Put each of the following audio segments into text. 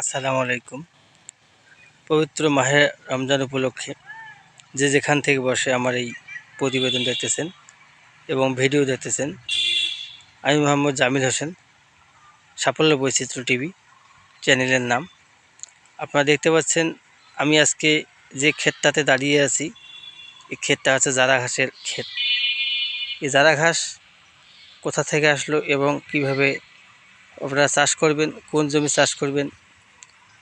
আসসালামু আলাইকুম। পবিত্র মাহে রমজান উপলক্ষে যে যেখান থেকে বসে আমার এই প্রতিবেদন দেখতেছেন এবং ভিডিও দেখতেছেন, আমি মোহাম্মদ জামিল হোসেন, সাফল্য বৈচিত্র্য টিভি চ্যানেলের নাম। আপনারা দেখতে পাচ্ছেন, আমি আজকে যে ক্ষেতটাতে দাঁড়িয়ে আছি, এই ক্ষেতটা হচ্ছে জারা ঘাসের ক্ষেত। এই জারা ঘাস কোথা থেকে আসলো এবং কীভাবে আপনারা চাষ করবেন, কোন জমি চাষ করবেন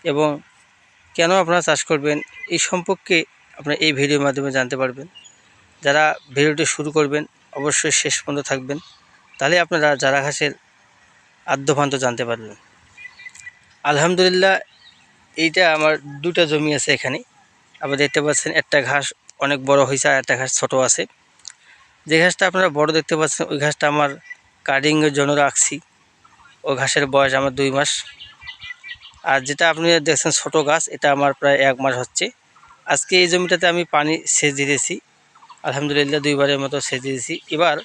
এবং কেন আপনারা চাষ করবেন, এই সম্পর্কে আপনারা এই ভিডিওর মাধ্যমে জানতে পারবেন। যারা ভিডিওটি শুরু করবেন, অবশ্যই শেষ পর্যন্ত থাকবেন। তাহলে আপনারা যারা ঘাসের আদ্যভান্ত জানতে পারবেন। আলহামদুলিল্লাহ, এইটা আমার দুটা জমি আছে এখানে। আপনারা দেখতে পাচ্ছেন একটা ঘাস অনেক বড় হয়েছে আর একটা ঘাস ছোট আছে। যে ঘাসটা আপনারা বড় দেখতে পাচ্ছেন, ওই ঘাসটা আমার কাটিংয়ের জন্য রাখছি। ও ঘাসের বয়স আমার দুই মাস। আর যেটা আপনি দেখছেন ছোট গাছ, এটা আমার প্রায় এক মাস হচ্ছে। আজকে এই জমিটাতে আমি পানি সেচ দিয়েছি। আলহামদুলিল্লাহ দুইবারের মতো সেচ দিয়েছি। এবার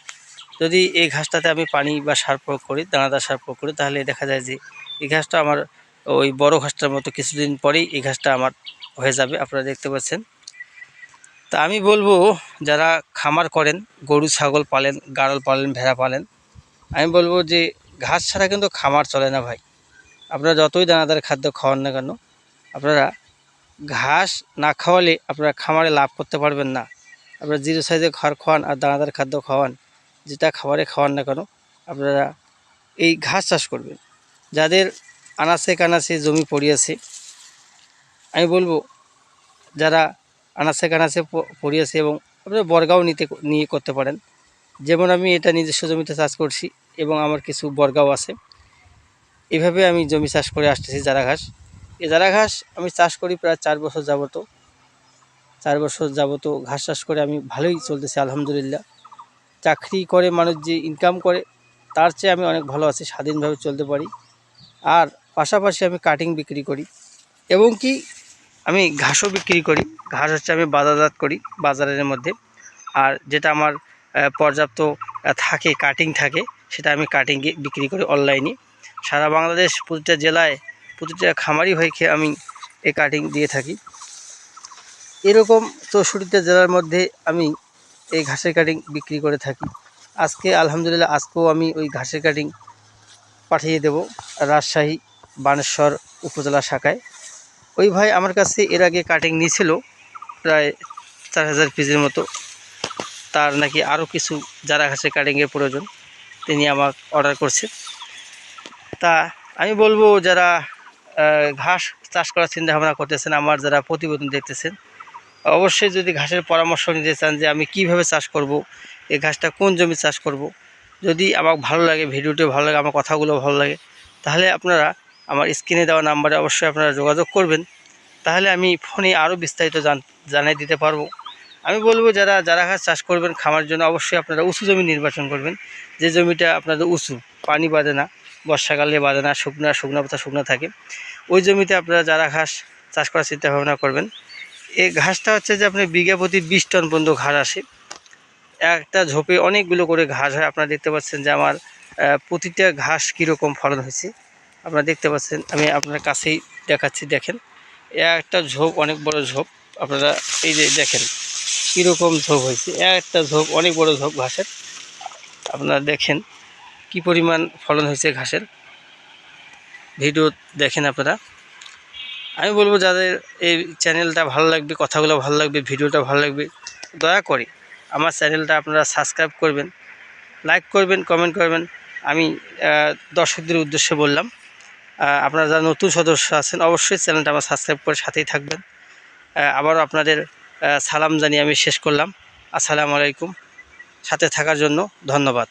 যদি এই ঘাসটাতে আমি পানি বা সার প্রয়োগ করি, দানাদার সার প্রয়োগ করি, তাহলে দেখা যায় যে এই ঘাসটা আমার, ওই বড় ঘাসটার মতো কিছুদিন পরেই এই ঘাসটা আমার হয়ে যাবে। আপনারা দেখতে পাচ্ছেন। তা আমি বলব, যারা খামার করেন, গরু, ছাগল পালেন গাড়ল পালেন, ভেড়া পালেন, আমি বলব যে ঘাস ছাড়া কিন্তু খামার চলে না ভাই। আপনারা যতই দানাদার খাদ্য খাওয়ান না কেন, আপনারা ঘাস না খাওয়ালে আপনারা খামারে লাভ করতে পারবেন না। আপনারা জিরো সাইজে ঘর খাওয়ান আর দানাদার খাদ্য খাওয়ান, যেটা খাবারে খাওয়ান না কেন, আপনারা এই ঘাস চাষ করবেন। যাদের আনাসে কানাসে জমি পড়িয়েছে আমি বলব, যারা আনাসে কানাসে প- পড়িয়েছে এবং আপনারা বর্গাও নিতে নিয়ে করতে পারেন। যেমন আমি এটা নিজস্ব জমিতে চাষ করছি এবং আমার কিছু বর্গাও আছে। এভাবে আমি জমি চাষ করে আসতেছি জারা ঘাস এই জারা ঘাস আমি চাষ করি প্রায় চার বছর যাবত। চার বছর যাবত ঘাস চাষ করে আমি ভালোই চলতেছি, আলহামদুলিল্লাহ। চাকরি করে মানুষ যে ইনকাম করে, তার চেয়ে আমি অনেক ভালো আছি, স্বাধীনভাবে চলতে পারি। আর পাশাপাশি আমি কাটিং বিক্রি করি। এবং কি, আমি ঘাসও বিক্রি করি। ঘাস হচ্ছে আমি বাজারজাত করি, বাজারের মধ্যে। আর যেটা আমার পর্যাপ্ত থাকে কাটিং থাকে, সেটা আমি কাটিং বিক্রি করি অনলাইনে সারা বাংলাদেশ, প্রতিটা জেলায় প্রতিটা খামারি ভাইকে আমি এই কাটিং দিয়ে থাকি। এরকম চৌষট্টিটা জেলার মধ্যে আমি এই ঘাসের কাটিং বিক্রি করে থাকি। আজকে আলহামদুলিল্লাহ আজকেও আমি ওই ঘাসের কাটিং পাঠিয়ে দেব রাজশাহী বানেশ্বর উপজেলা শাখায়। ওই ভাই আমার কাছে এর আগে কাটিং নিয়েছিল, প্রায় চার হাজার পিসের মতো। তার নাকি আরও কিছু যারা ঘাসের কাটিংয়ের প্রয়োজন, তিনি আমার অর্ডার করছে। তা আমি বলব যারা ঘাস চাষ করার চিন্তা ভাবনা করতেছেন, আমার যারা প্রতিবেদন দেখতেছেন, অবশ্যই যদি ঘাসের পরামর্শ নিতে চান যে আমি কীভাবে চাষ করব, এই ঘাসটা কোন জমি চাষ করব, যদি আমার ভালো লাগে, ভিডিওটি ভালো লাগে, আমার কথাগুলো ভালো লাগে, তাহলে আপনারা আমার স্ক্রিনে দেওয়া নাম্বারে অবশ্যই আপনারা যোগাযোগ করবেন। তাহলে আমি ফোনে আরও বিস্তারিত জান, জানিয়ে দিতে পারব। আমি বলব যারা যারা ঘাস চাষ করবেন, খামার জন্য অবশ্যই আপনারা উঁচু জমি নির্বাচন করবেন। যে জমিটা আপনাদের উঁচু, পানি বাঁধে না। বর্ষাকালে বাঁধে না, শুকনা, শুকনো পাতা শুকনো থাকে। ওই জমিতে আপনারা যারা ঘাস চাষ করার চিন্তা ভাবনা করবেন, এই ঘাসটা হচ্ছে যে আপনি বিঘা প্রতি বিশ টন পর্যন্ত ঘাস আসে। একটা ঝোপে অনেকগুলো করে ঘাস হয়। আপনারা দেখতে পাচ্ছেন যে আমার প্রতিটা ঘাস কীরকম ফলন হয়েছে। আপনারা দেখতে পাচ্ছেন, আমি আপনার কাছেই দেখাচ্ছি, দেখেন। একটা ঝোপ অনেক বড় ঝোপ। আপনারা এই যে দেখেন, কীরকম ঝোপ হয়েছে। একটা ঝোপ অনেক বড় ঝোপ ঘাসের। আপনারা দেখেন কি পরিমাণ ফলন হয়েছে ঘাসের? ভিডিও দেখেন আপনারা। আমি বলব যাদের এই চ্যানেলটা ভালো লাগবে, কথাগুলো ভালো লাগবে, ভিডিওটা ভালো লাগবে, দয়া করে আমার চ্যানেলটা আপনারা সাবস্ক্রাইব করবেন, লাইক করবেন, কমেন্ট করবেন। আমি দর্শকদের উদ্দেশ্যে বললাম আপনারা যারা নতুন সদস্য আছেন, অবশ্যই চ্যানেলটা আমার সাবস্ক্রাইব করে সাথেই থাকবেন। আবারও আপনাদের সালাম জানিয়ে আমি শেষ করলাম। আসসালামু আলাইকুম। সাথে থাকার জন্য ধন্যবাদ।